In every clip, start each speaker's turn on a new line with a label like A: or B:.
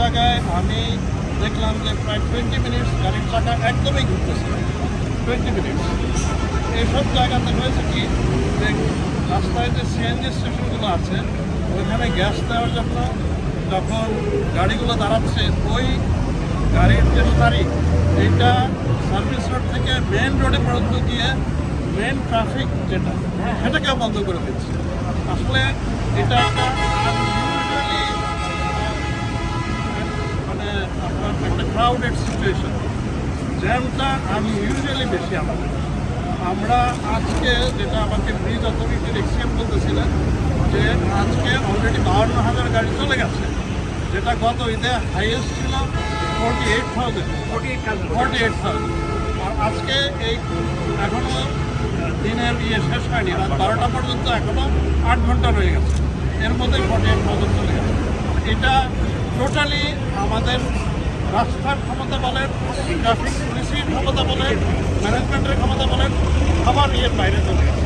A: জায়গায় আমি দেখলাম যে প্রায় টোয়েন্টি মিনিটস গাড়ির চাকা একদমই ঘুরতেছে টোয়েন্টি মিনিটস এইসব জায়গাতে হয়েছে কি যে রাস্তায় যে সিএনজি স্টেশনগুলো আছে ওইখানে গ্যাস দেওয়ার জন্য যখন গাড়িগুলো দাঁড়াচ্ছে ওই গাড়ির যে সারি এইটা সার্ভিস রোড থেকে মেন রোডে পর্যন্ত গিয়ে মেন ট্রাফিক যেটা সেটাকে বন্ধ করে দিচ্ছে। আসলে এটা একটা ক্রাউডেড সিচুয়েশন জ্যামটা আমি ইউজুয়ালি বেশি আমাদের আমরা আজকে যেটা আমাকে ব্রিজ অথরিটির এক্সিএম বলতেছিলেন, যে আজকে অলরেডি বাহান্ন হাজার গাড়ি চলে গেছে। যেটা গত ঈদে হাইয়েস্ট ছিল forty eight thousand forty eight eight thousand আর আজকে এই এখনও দিনের ইয়ে শেষ হয়নি, রাত বারোটা পর্যন্ত এখনও আট ঘণ্টা রয়ে গেছে। এর মধ্যে ফোরটি এইট থাউজেন্ড চলে গেছে। এটা টোটালি আমাদের রাস্তার ক্ষমতা বলেন, ট্রাফিক পুলিশের ক্ষমতা বলেন, ম্যানেজমেন্টের ক্ষমতা বলেন, সবার ইয়ের বাইরে চলে গেছে।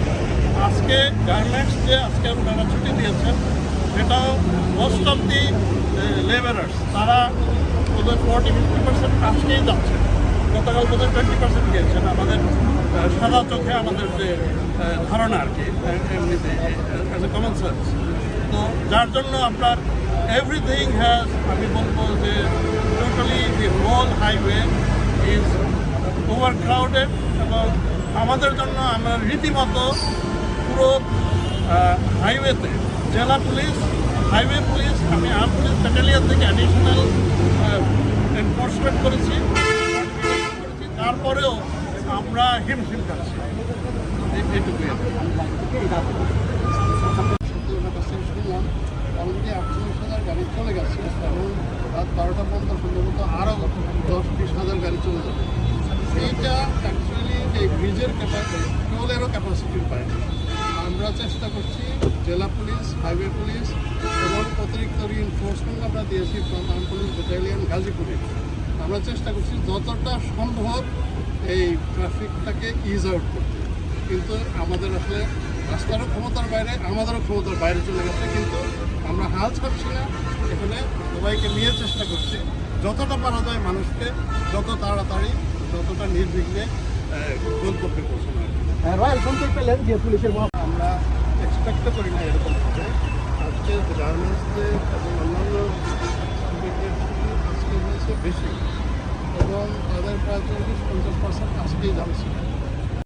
A: আজকে গার্মেন্টস যে আজকে ওনারা ছুটি দিয়েছেন, সেটাও মোস্ট অফ দি লেবারার্স তারা ওদের ফোর্টি ফিফটি পার্সেন্ট আজকেই যাচ্ছে। গতকাল বোধহয় টোয়েন্টি পার্সেন্ট গিয়েছেন। আমাদের সাদা চোখে আমাদের যে ধারণা আর কি এমনিতে অ্যাজ এ কমন সেন্স তো যার জন্য আপনার এভরিথিং হ্যাজ আমি বলব যে the whole highway is over crowded এবং আমাদের জন্য আমরা রীতিমতো পুরো হাইওয়েতে জেলা পুলিশ হাইওয়ে পুলিশ, আমি আর্ম পুলিশ ব্যাটালিয়ন থেকে অ্যাডিশনাল এনফোর্সমেন্ট করেছি। তারপরেও আমরা হিমশিম খাচ্ছি এই- এইটুকুই আর কি।
B: সত্যতার কাছ থেকে শুনলাম অলরেডি আটচল্লিশ হাজার গাড়ি চলে গেছে এবং রাত বারোটা পর্যন্ত সম্ভবত আরও দশ বিশ হাজার গাড়ি চলে যাবে এইটা অ্যাকচুয়ালি এই ব্রিজের ক্যাপাসিটি টোলেরও ক্যাপাসিটির বাইরে আমরা চেষ্টা করছি জেলা পুলিশ হাইওয়ে পুলিশ এবং অতিরিক্ত রিএনফোর্সমেন্ট আমরা দিয়েছি ফ্রম পুলিশ ব্যাটালিয়ন গাজীপুরে। আমরা চেষ্টা করছি যতটা সম্ভব এই ট্রাফিকটাকে ইজ আউট করতে। কিন্তু আমাদের আসলে রাস্তারও ক্ষমতার বাইরে, আমাদেরও ক্ষমতার বাইরে চলে গেছে। কিন্তু আমরা হাল ছাড়ছি না। এখানে সবাইকে নিয়ে চেষ্টা করছি। যতটা পারা যায় মানুষকে, যত তাড়াতাড়ি, যতটা নির্বিঘ্নে গন্তব্যে পৌঁছানো।
C: রয়্যাল সংকেত পেলেন যে পুলিশের
B: আমরা এক্সপেক্টও করি না এরকম হবে আজকে গার্মেন্টসদের এবং অন্যান্য শ্রমিকদের আজকে হয়েছে বেশি এবং তাদের প্রায় চল্লিশ পঞ্চাশ পার্সেন্ট আজকেই যাচ্ছে